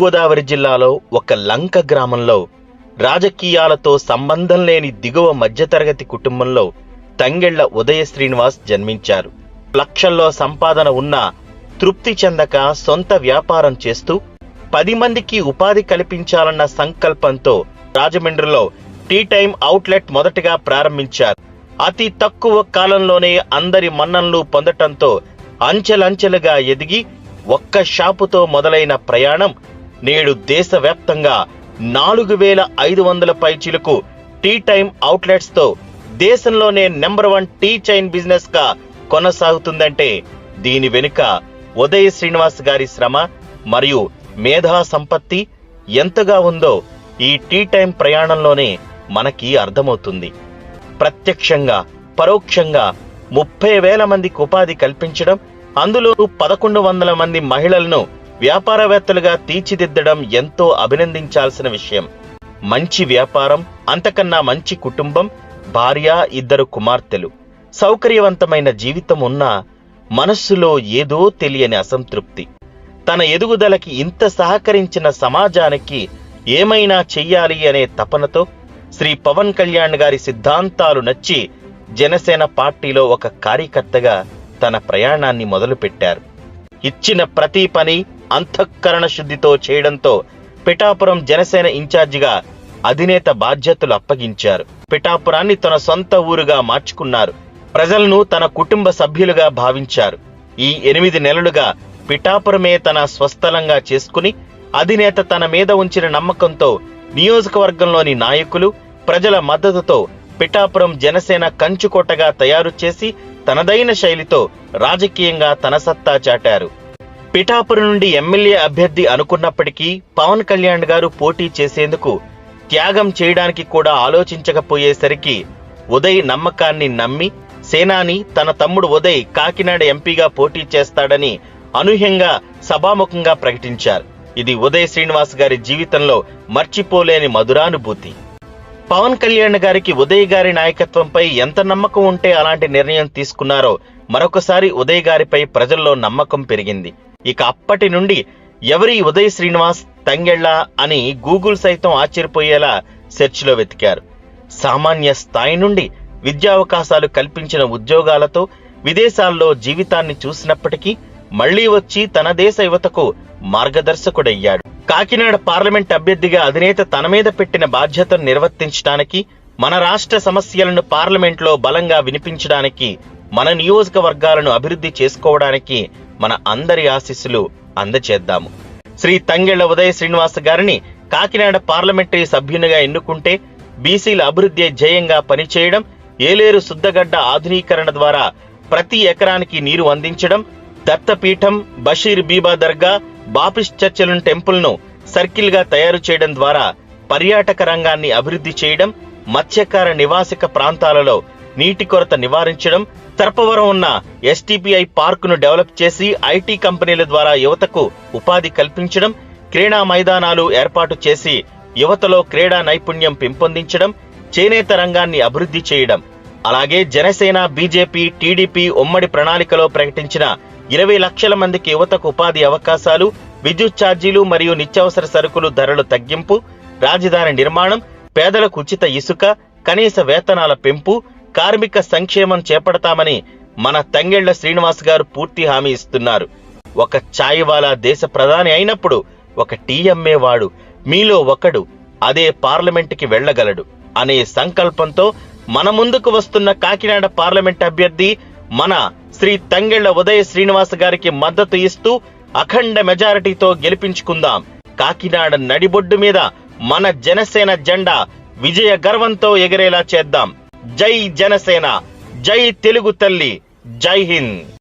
గోదావరి జిల్లాలో ఒక లంక గ్రామంలో రాజకీయాలతో సంబంధం లేని దిగువ మధ్యతరగతి కుటుంబంలో తంగెళ్ళ ఉదయ శ్రీనివాస్ జన్మించారు. లక్షల్లో సంపాదన ఉన్న తృప్తి చెందక సొంత వ్యాపారం చేస్తూ పది మందికి ఉపాధి కల్పించాలన్న సంకల్పంతో రాజమండ్రిలో టీ టైం అవుట్లెట్ మొదటగా ప్రారంభించారు. అతి తక్కువ కాలంలోనే అందరి మన్ననలు పొందటంతో అంచెలంచెలుగా ఎదిగి ఒక్క షాపుతో మొదలైన ప్రయాణం నేడు దేశవ్యాప్తంగా నాలుగు వేల ఐదు వందల పైచీలకు టీ టైం అవుట్లెట్స్తో దేశంలోనే నెంబర్ వన్ టీ చైన్ బిజినెస్గా కొనసాగుతుందంటే దీని వెనుక ఉదయ శ్రీనివాస్ గారి శ్రమ మరియు మేధా సంపత్తి ఎంతగా ఉందో ఈ టీ టైం ప్రయాణంలోనే మనకి అర్థమవుతుంది. ప్రత్యక్షంగా పరోక్షంగా ముప్పై వేల మందికి ఉపాధి కల్పించడం అందులో పదకొండు వందల మంది మహిళలను వ్యాపారవేత్తలుగా తీర్చిదిద్దడం ఎంతో అభినందించాల్సిన విషయం. మంచి వ్యాపారం అంతకన్నా మంచి కుటుంబం భార్య ఇద్దరు కుమార్తెలు. సౌకర్యవంతమైన జీవితం ఉన్నా మనస్సులో ఏదో తెలియని అసంతృప్తి. తన ఎదుగుదలకి ఇంత సహకరించిన సమాజానికి ఏమైనా చెయ్యాలి అనే తపనతో శ్రీ పవన్ కళ్యాణ్ గారి సిద్ధాంతాలు నచ్చి జనసేన పార్టీలో ఒక కార్యకర్తగా తన ప్రయాణాన్ని మొదలుపెట్టారు. ఇచ్చిన ప్రతి పని అంతఃకరణ శుద్ధితో చేయడంతో పిఠాపురం జనసేన ఇన్ఛార్జిగా అధినేత బాధ్యతలు అప్పగించారు. పిఠాపురాన్ని తన సొంత ఊరుగా మార్చుకున్నారు. ప్రజలను తన కుటుంబ సభ్యులుగా భావించారు. ఈ ఎనిమిది నెలలుగా పిఠాపురమే తన స్వస్థలంగా చేసుకుని అధినేత తన మీద ఉంచిన నమ్మకంతో నియోజకవర్గంలోని నాయకులు ప్రజల మద్దతుతో పిఠాపురం జనసేన కంచుకోటగా తయారు చేసి తనదైన శైలితో రాజకీయంగా తన సత్తా చాటారు. పిఠాపురం నుండి ఎమ్మెల్యే అభ్యర్థి అనుకున్నప్పటికీ పవన్ కళ్యాణ్ గారు పోటీ చేసేందుకు త్యాగం చేయడానికి కూడా ఆలోచించకపోయేసరికి ఉదయ్ నమ్మకాన్ని నమ్మి సేనాని తన తమ్ముడు ఉదయ్ కాకినాడ ఎంపీగా పోటీ చేస్తాడని అనూహ్యంగా సభాముఖంగా ప్రకటించారు. ఇది ఉదయ్ శ్రీనివాస్ గారి జీవితంలో మర్చిపోలేని మధురానుభూతి. పవన్ కళ్యాణ్ గారికి ఉదయ్ గారి నాయకత్వంపై ఎంత నమ్మకం ఉంటే అలాంటి నిర్ణయం తీసుకున్నారో మరొకసారి ఉదయ్ గారిపై ప్రజల్లో నమ్మకం పెరిగింది. ఇక అప్పటి నుండి ఎవరి ఉదయ్ శ్రీనివాస్ తంగెళ్ళ అని గూగుల్ సైతం ఆశ్చర్యపోయేలా సెర్చ్లో వెతికారు. సామాన్య స్థాయి నుండి విద్యావకాశాలు కల్పించిన ఉద్యోగాలతో విదేశాల్లో జీవితాన్ని చూసినప్పటికీ మళ్ళీ వచ్చి తన దేశ యువతకు మార్గదర్శకుడయ్యాడు. కాకినాడ పార్లమెంట్ అభ్యర్థిగా అధినేత తన మీద పెట్టిన బాధ్యతను నిర్వర్తించడానికి మన రాష్ట్ర సమస్యలను పార్లమెంట్లో బలంగా వినిపించడానికి మన నియోజకవర్గాలను అభివృద్ధి చేసుకోవడానికి మన అందరి ఆశీస్సులు అందచేద్దాము. శ్రీ తంగెళ్ళ ఉదయ శ్రీనివాస్ గారిని కాకినాడ పార్లమెంటరీ సభ్యునిగా ఎన్నుకుంటే బీసీల అభివృద్ధి జయంగా పనిచేయడం ఏలేరు శుద్ధగడ్డ ఆధునీకరణ ద్వారా ప్రతి ఎకరానికి నీరు అందించడం దత్తపీఠం బషీర్ బీబా దర్గా బాపిస్ట్ చర్చలను టెంపుల్ను సర్కిల్గా తయారు చేయడం ద్వారా పర్యాటక రంగాన్ని అభివృద్ధి చేయడం మత్స్యకార నివాసిక ప్రాంతాలలో నీటి కొరత నివారించడం తర్పవరం ఉన్న ఎస్టీపీఐ పార్కును డెవలప్ చేసి ఐటీ కంపెనీల ద్వారా యువతకు ఉపాధి కల్పించడం క్రీడా మైదానాలు ఏర్పాటు చేసి యువతలో క్రీడా నైపుణ్యం పెంపొందించడం చేనేత రంగాన్ని అభివృద్ధి చేయడం. అలాగే జనసేన బీజేపీ టీడీపీ ఉమ్మడి ప్రణాళికలో ప్రకటించిన ఇరవై లక్షల మందికి యువతకు ఉపాధి అవకాశాలు విద్యుత్ ఛార్జీలు మరియు నిత్యావసర సరుకులు ధరలు తగ్గింపు రాజధాని నిర్మాణం పేదలకు ఉచిత ఇసుక కనీస వేతనాల పెంపు కార్మిక సంక్షేమం చేపడతామని మన తంగెళ్ళ శ్రీనివాస్ గారు పూర్తి హామీ ఇస్తున్నారు. ఒక చాయ్వాలా దేశ ప్రధాని అయినప్పుడు ఒక టీఎంఏ వాడు మీలో ఒకడు అదే పార్లమెంటుకి వెళ్ళగలడు అనే సంకల్పంతో మన ముందుకు వస్తున్న కాకినాడ పార్లమెంట్ అభ్యర్థి మన శ్రీ తంగెళ్ళ ఉదయ శ్రీనివాస్ గారికి మద్దతు ఇస్తూ అఖండ మెజారిటీతో గెలిపించుకుందాం. కాకినాడ నడిబొడ్డు మీద మన జనసేన జెండా విజయ గర్వంతో ఎగిరేలా చేద్దాం. జై జనసేన జై తెలుగు తల్లి జై హింద్.